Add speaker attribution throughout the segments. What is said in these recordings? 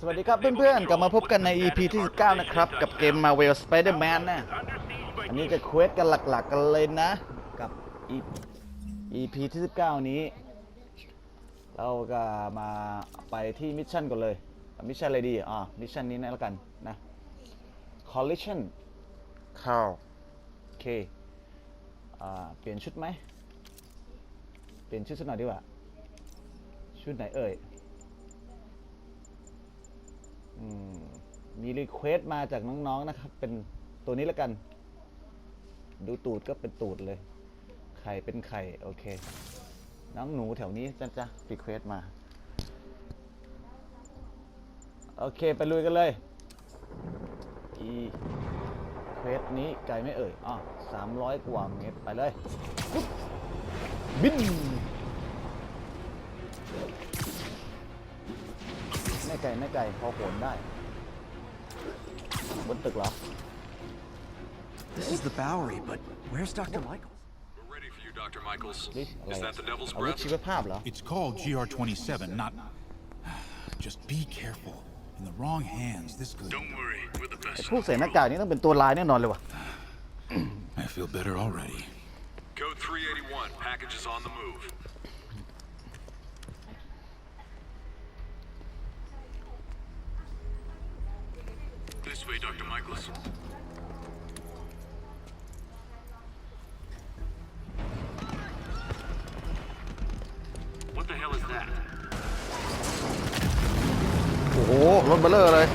Speaker 1: สวัสดีครับเพื่อนๆ กลับมาพบกันใน EP ที่ 19 นะครับ กับเกม Marvel Spider-Man นะ อันนี้จะเควสกันหลักๆกันเลยนะ กับ EP ที่ 19 นี้ เราก็มาไปที่มิชชั่นก่อนเลย มิชชั่นอะไรดี อะมิชชั่นนี้นะแล้วกันนะ Collision ข่าวโอเค อ่า เปลี่ยนชุดไหม เปลี่ยนชุดสักหน่อยดีกว่า ชุดไหนเอ่ย มีรีเควสมาจากน้องๆนะครับ เป็นตัวนี้แล้วกัน ดูตูดก็เป็นตูดเลย ไข่เป็นไข่ โอเค น้องหนูแถวนี้จ้ะจ้ะรีเควสมา โอเค ไปลุยกันเลย อีเควสนี้ไกลไหม่เอ่ยอ๋อสามร้อยกว่าเมตรไปเลย บิน ไม่ไกลไม่ไกลพอโหนได้ บนตึกเหรอ
Speaker 2: This is the Bowery, but where's Dr. Michaels?
Speaker 3: We're ready for you, Dr. Michaels.
Speaker 1: นี่อะไร
Speaker 3: Is that the devil's
Speaker 1: อาวุธ
Speaker 3: breath?
Speaker 1: ชีวภาพเหรอ
Speaker 4: It's called GR27, not. Just be careful. In the wrong hands, this could.
Speaker 3: Don't worry, we're the best.
Speaker 1: พวกใส่หน้ากากนี่ต้องเป็นตัวลายแน่นอนเลยว่ะ
Speaker 4: I feel better already.
Speaker 3: Code 381, package is on the move. This way, Dr. Michaels. What the hell is that?
Speaker 1: โอ้โห รถเบลเลอร์เลย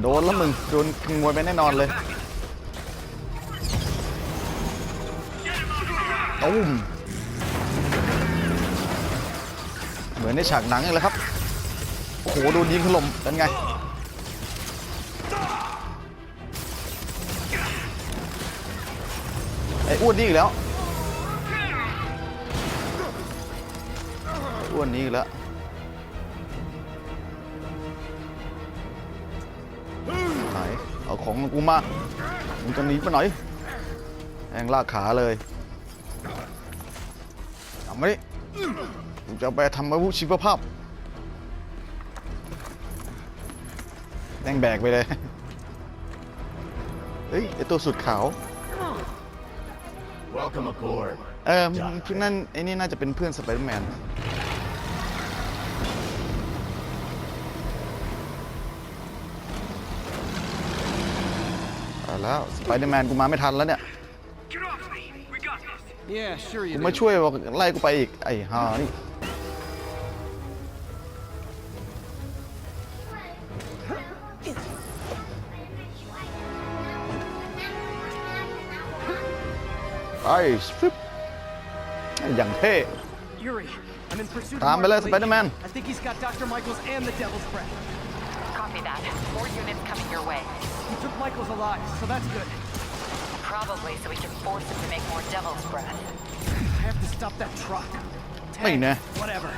Speaker 1: โดนแล้วมึงโดนขโมยไปแน่นอนเลยตุ้มเหมือนในฉากหนังเลยครับ โอ้โหโดนยิงถล่มเป็นไงไอ้อ้วนนี่อีกแล้วอ้วนนี้อีกแล้วไหนเอาของกูมามึงจะหนีไปไหนแองลากขาเลยทำมาดิกูจะไปทำอาวุธชีวภาพ แดงแบกไปเลย เฮ้ยไอตัวสุดขาว
Speaker 2: Welcome aboard.
Speaker 1: เออเพื่อนนั่นไอ้นี่น่าจะเป็นเพื่อนสไปเดอร์แมนตายแล้วสไปเดอร์แมนกูมาไม่ทันแล้วเนี่ย
Speaker 3: Get off me! We got this!
Speaker 2: Yeah, sure
Speaker 1: กู
Speaker 2: you
Speaker 1: มา
Speaker 2: do.
Speaker 1: ช่วยบอกไล่กูไปอีกไอ้ห่านี่ ไอ้ฟึบอย่างเท่
Speaker 2: Yuri, I'm in pursuit of
Speaker 1: ตามไปเลย
Speaker 2: Mark
Speaker 1: สไปเดอร์แมน
Speaker 2: Lee. I think he's got Dr. Michaels and the Devil's Breath.
Speaker 5: Copy that. More units coming your way.
Speaker 2: He took Michaels alive, so that's good.
Speaker 5: Probably so we can force him to make more devil's breath.
Speaker 2: I have to stop that truck.
Speaker 1: Hey,
Speaker 2: Tank,
Speaker 1: nah.
Speaker 2: Whatever.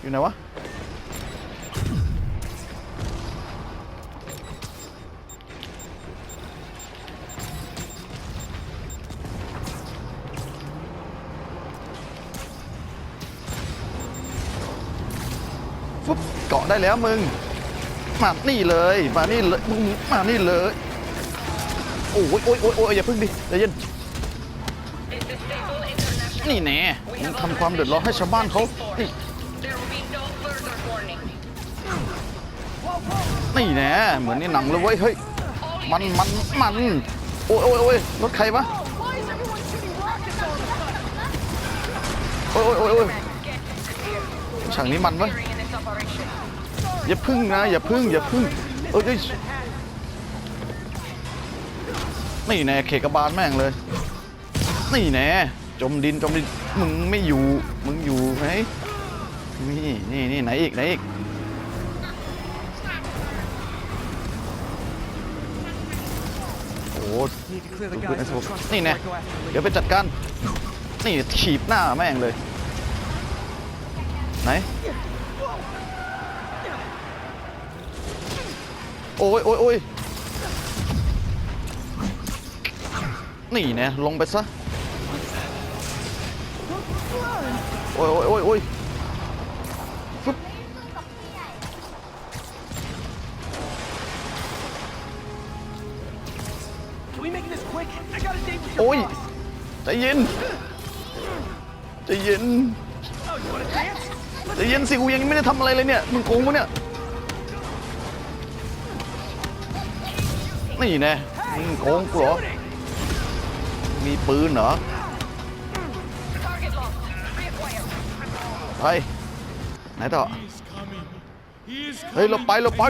Speaker 1: อยู่ไหนวะ ฟุบเกาะได้แล้วมึง มานี่เลย มานี่เลยมึงมานี่เลย โอ้ยโอ้ยโอ้ยโอ้ยอย่าพึ่งดิใจเย็นนี่แน่มึงทำความเดือดร้อนให้ชาวบ้านเขานี่นี่แน่เหมือนในหนังเลยเว้ยเฮ้ยมันมันมันโอ้ยโอ้ยโอ้ยรถใครวะโอ้ยโอ้ยโอ้ยโอ้ยฉากนี้มันวะ
Speaker 5: During this operation.
Speaker 1: อย่าพึ่งนะ อย่าพึ่ง อย่าพึ่งเอ้ยนี่แน่เขกบาลแม่งเลย นี่แน่จมดินจมดินมึงไม่อยู่ มึงอยู่ไหมนี่นี่นี่ไหนอีกไหนอีกโอ้นี่แน่เดี๋ยวไปจัดการนี่ถีบหน้าแม่งเลย ไหน โอ้ยโอ้ยโอ้ยนี่นะลงไปซะ โอ้ยโอ้ยโอ้ยโอ้ยฟึบโอ้ยใจเย็นใจเย็นใจเย็นสิกูยังไม่ได้ทำอะไรเลยเนี่ย มึงโกงกูเนี่ย นี่แน่มึงโกงกูเหรอมีปืนเหรอไปไหนต่อเฮ้ยเราไปเราไป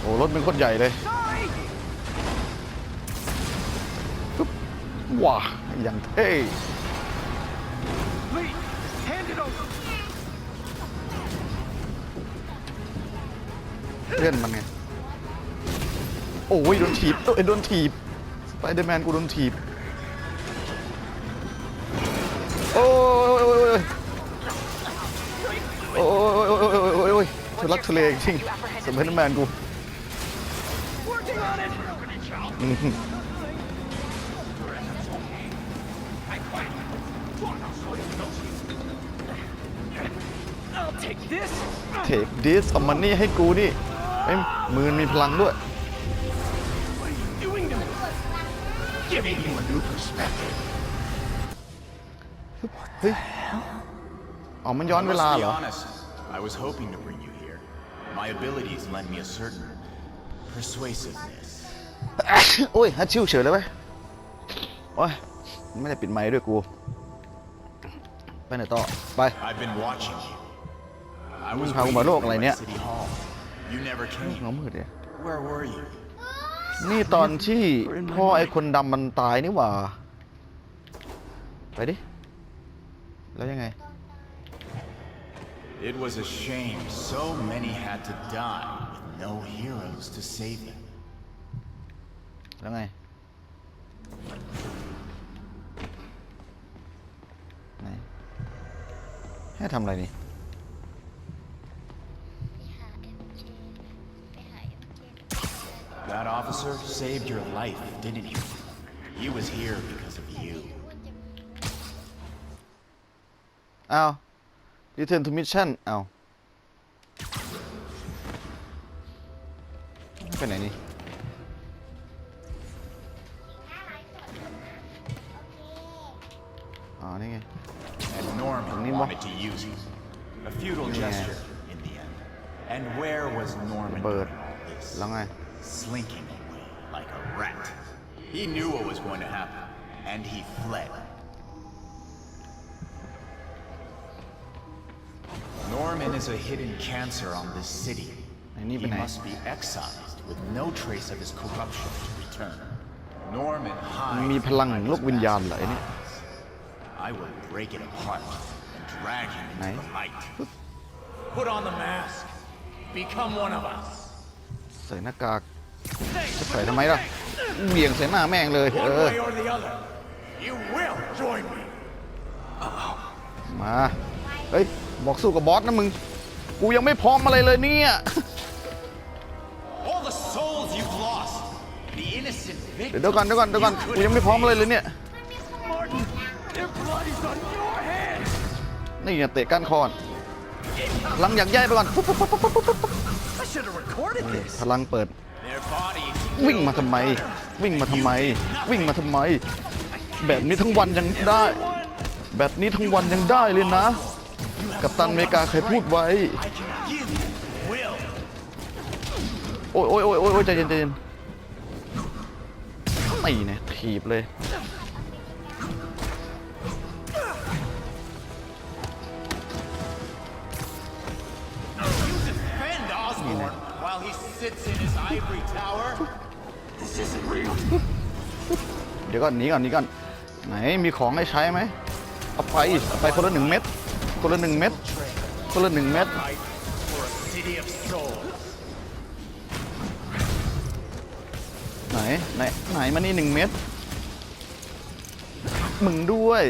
Speaker 1: โอ้รถเป็นคนใหญ่เลยปึ๊บว้าอย่างเท่ เลื่อนมันไง โอ้ยโดนถีบเอ้ยโดนถีบสไปเดอร์แมนกูโดนถีบ โอ้ยโอ้ยโอ้ยโอ้ยโอ้ยโอ้ยโอ้ยทุลักทุเลจริงสไปเดอร์แมนกู
Speaker 2: Working on it.
Speaker 1: อืม
Speaker 2: I'll take this.
Speaker 1: เทคดิสเอามันนี่ให้กูนี่ไอ้ยมือมีพลังด้วย
Speaker 2: What are you doing to me? Giving you a new perspective.
Speaker 1: เฮ้ยอ๋อมันย้อนเวลา
Speaker 6: Must
Speaker 1: เห
Speaker 6: be
Speaker 1: รอ
Speaker 6: honest. I was hoping to bring you here. My abilities lend me a certain persuasiveness.
Speaker 1: โอ้ยฮัตชิวเฉยเลยไหมโอ้ยไม่ได้ปิดไมค์ด้วยกู ไปไหนต่อ ไป
Speaker 6: I've been watching you. I was
Speaker 1: มึงพากูมาโลกอะไรเนี่ย
Speaker 6: waiting for you at City Hall. You never
Speaker 1: เงา
Speaker 6: came.
Speaker 1: มืดเนี่ย
Speaker 6: Where were you?
Speaker 1: นี่ตอนที่พ่อไอ้คนดำมันตายนี่หว่า ไปดิ แล้วยังไง
Speaker 6: It was a shame so many had to die with no heroes to save them.
Speaker 1: แล้วไง ไหน ให้ทำอะไรนี่
Speaker 6: That officer saved your life, didn't he? He was here because of you.
Speaker 1: อ้าว return to mission อ้าวไปไหนนี่ อ๋อ นี่ไง
Speaker 6: And Norman
Speaker 1: Nemo.
Speaker 6: wanted to use you. A futile
Speaker 1: Yeah.
Speaker 6: gesture in the end. And where was Norman
Speaker 1: เปิด
Speaker 6: during all this?
Speaker 1: แล้วไง
Speaker 6: Slinking away like a rat. He knew what was going to happen, and he fled. Norman is a hidden cancer on this city.
Speaker 1: ไอ้นี่ไป
Speaker 6: He
Speaker 1: ไหน
Speaker 6: must be excised with no trace of his corruption to return. Norman
Speaker 1: มัน
Speaker 6: hides
Speaker 1: มีพลัง
Speaker 6: behind
Speaker 1: โล
Speaker 6: his
Speaker 1: กวิญญาณเหรอไอ้นี่
Speaker 6: I will break it apart and drag him into
Speaker 1: Này.
Speaker 6: the light. Put on the mask. Become one of us.
Speaker 1: ใส่หน้ากากจะใส่ทำไมล่ะเบี่ยงใส่หน้าแม่งเลยเอ
Speaker 6: One
Speaker 1: อ
Speaker 6: way or the other. You will join me.
Speaker 1: มาเฮ้ยบอกสู้กับบอสนะมึง กูยังไม่พร้อมอะไรเลยเนี่ย
Speaker 6: All the souls you've lost. The innocent
Speaker 1: เดี๋ยว
Speaker 6: victims.
Speaker 1: เดี๋ยวก่อนเดี๋ยวก่อนเดี๋ยวก่อน
Speaker 6: you
Speaker 1: กู
Speaker 6: could
Speaker 1: ยังไม่พร้อมอะไรเลยเนี่ย
Speaker 2: Martin, their blood is on your hands.
Speaker 1: นี่ไงเตะก้านคอนพลังอยากย้ายไปก่อนปุ๊บปุ๊บปุ๊บปุ๊บปุ๊บ ปุ๊บ
Speaker 2: I should have recorded this.
Speaker 1: พลังเปิด
Speaker 6: Their bodies.
Speaker 1: วิ่งมาทำไม วิ่งมาทำไม วิ่งมาทำไม แบบนี้ทั้งวันยังได้ แบบนี้ทั้งวันยังได้เลยนะ กัปตันอเมริกาเคยพูดไว้
Speaker 6: I can give you will.
Speaker 1: โอ้ยโอ้ยโอ้ยโอ้ยใจเย็นใจเย็นไม่เนี่ยถีบเลย
Speaker 6: sits in his ivory tower.
Speaker 2: This isn't real.
Speaker 1: เดี๋ยวก่อนหนีก่อนหนีก่อน ไหนมีของให้ใช้ไหมเอาไปเอาไปคนละหนึ่งเม็ดคนละหนึ่งเม็ดคนละหนึ่งเม็ด
Speaker 6: Fight for a city of souls.
Speaker 1: ไหนไหนไหนมานี่หนึ่งเม็ดมึงด้วย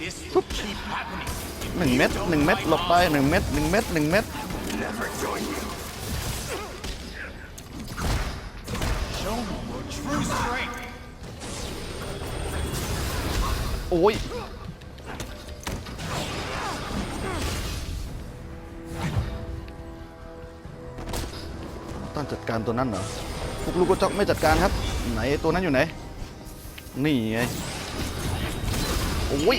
Speaker 6: This will keep happening.
Speaker 1: หนึ่งเม็ดหนึ่งเม็ดหลบไปหนึ่งเม็ดหนึ่งเม็ดหนึ่งเม็ด
Speaker 2: Never join you.
Speaker 1: โอ้ยต้องจัดการตัวนั้นเหรอ พวกลูกกระจอกไม่จัดการครับ ไหนตัวนั้นอยู่ไหน นี่ไง โอ้ย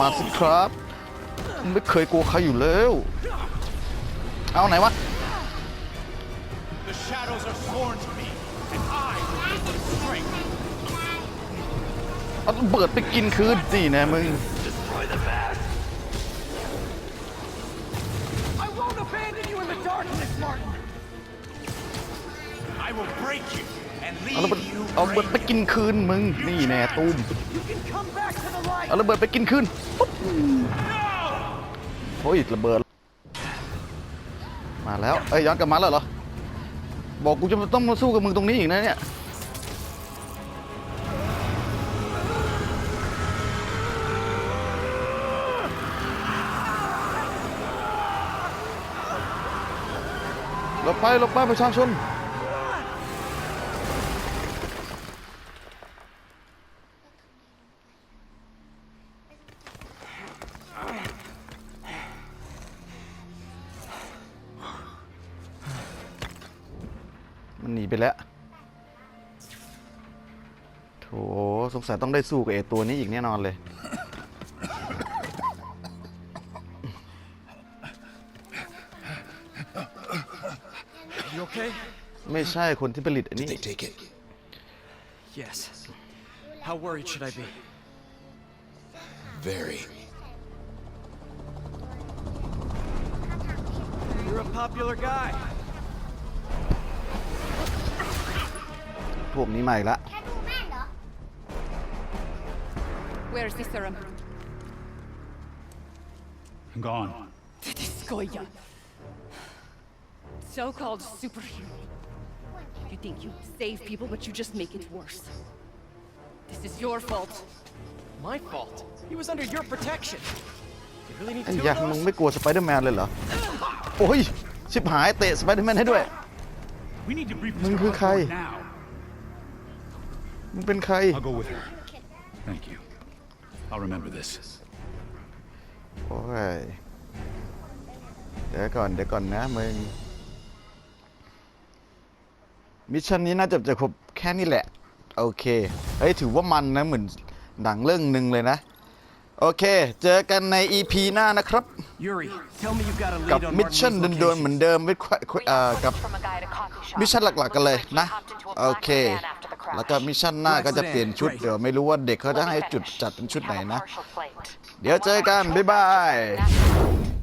Speaker 1: มาสิครับ ไม่เคยกลัวใครอยู่แล้ว เอาไหนวะ
Speaker 4: shadows are sworn to me, and I will give them strength.
Speaker 1: เอาระเบิดไปกินคืนนี่นะมึง
Speaker 2: I won't abandon you in the darkness, Martin.
Speaker 4: I will break you and
Speaker 1: เอาระเบิด
Speaker 4: leave you
Speaker 1: เอาระเบิดไปกินคืนมึงนี่แน่ตูม
Speaker 2: You can come back to the light.
Speaker 1: เอาระเบิดไปกินคืนปุ๊บโอ้ยระเบิด มาแล้วเอ้ยย้อนกลับมาแล้วเหรอ บอกกูจะต้องมาสู้กับมึงตรงนี้อีกนะเนี่ย หลบไปหลบไปประชาชน สงสัยต้องได้สู้กับไอตัวนี้อีกแน่นอนเลย
Speaker 2: You okay?
Speaker 1: ไม่ใช่คนที่ผลิตอันนี้
Speaker 2: take it? Yes. How worried should I be?
Speaker 7: Very.
Speaker 2: You're a popular guy.
Speaker 1: พวกนี้มาอีกแล้ว
Speaker 8: Where's the serum?
Speaker 4: Gone.
Speaker 8: Goya. So-called superhero. You think you save people, but you just make it worse. This is your fault.
Speaker 2: My fault. He was under your protection. You really need
Speaker 1: ไอ้
Speaker 2: two
Speaker 1: ยั
Speaker 2: of
Speaker 1: กษ์มึง
Speaker 2: those?
Speaker 1: ไม่กลัวสไปเดอร์แมนเลยเหรอ โอ้ย ชิบหายเตะสไปเดอร์แมนให้ด้วย
Speaker 4: We need to brief
Speaker 1: มึง
Speaker 4: Mr.
Speaker 1: คือใคร
Speaker 4: Harcourt now.
Speaker 1: มึงเป็นใคร
Speaker 4: I'll go with her. Thank you. I'll remember this.
Speaker 1: โอ้ย เดี๋ยวก่อน เดี๋ยวก่อนนะมึง มิชชั่นนี้น่าจะจะครบแค่นี้แหละ โอเค เฮ้ย ถือว่ามันนะ เหมือนหนังเรื่องหนึ่งเลยนะ โอเค เจอกันใน EP หน้านะครับ
Speaker 2: Yuri, tell me you got a
Speaker 1: กับ
Speaker 2: lead on
Speaker 1: มิช
Speaker 2: Martin
Speaker 1: ชั่น
Speaker 2: Li's
Speaker 1: โดนๆ เหมือนเดิมไม่ค่อย
Speaker 5: We
Speaker 1: เอ่อ
Speaker 5: got
Speaker 1: กับ
Speaker 5: footage from a guy at a coffee shop.
Speaker 1: มิชชั่นหลักๆกันเลย
Speaker 5: Looks like
Speaker 1: นะ
Speaker 5: he hopped into a
Speaker 1: โอ
Speaker 5: black
Speaker 1: เค
Speaker 5: sedan after the crash.
Speaker 1: แล้วก็มิชชั่นหน้าก็จะเปลี่ยนชุดเดี๋ยวไม่รู้ว่าเด็กเขาจะให้จุดจัดเป็นชุดไหนนะ เดี๋ยวเจอกัน บ๊ายบาย
Speaker 5: Natural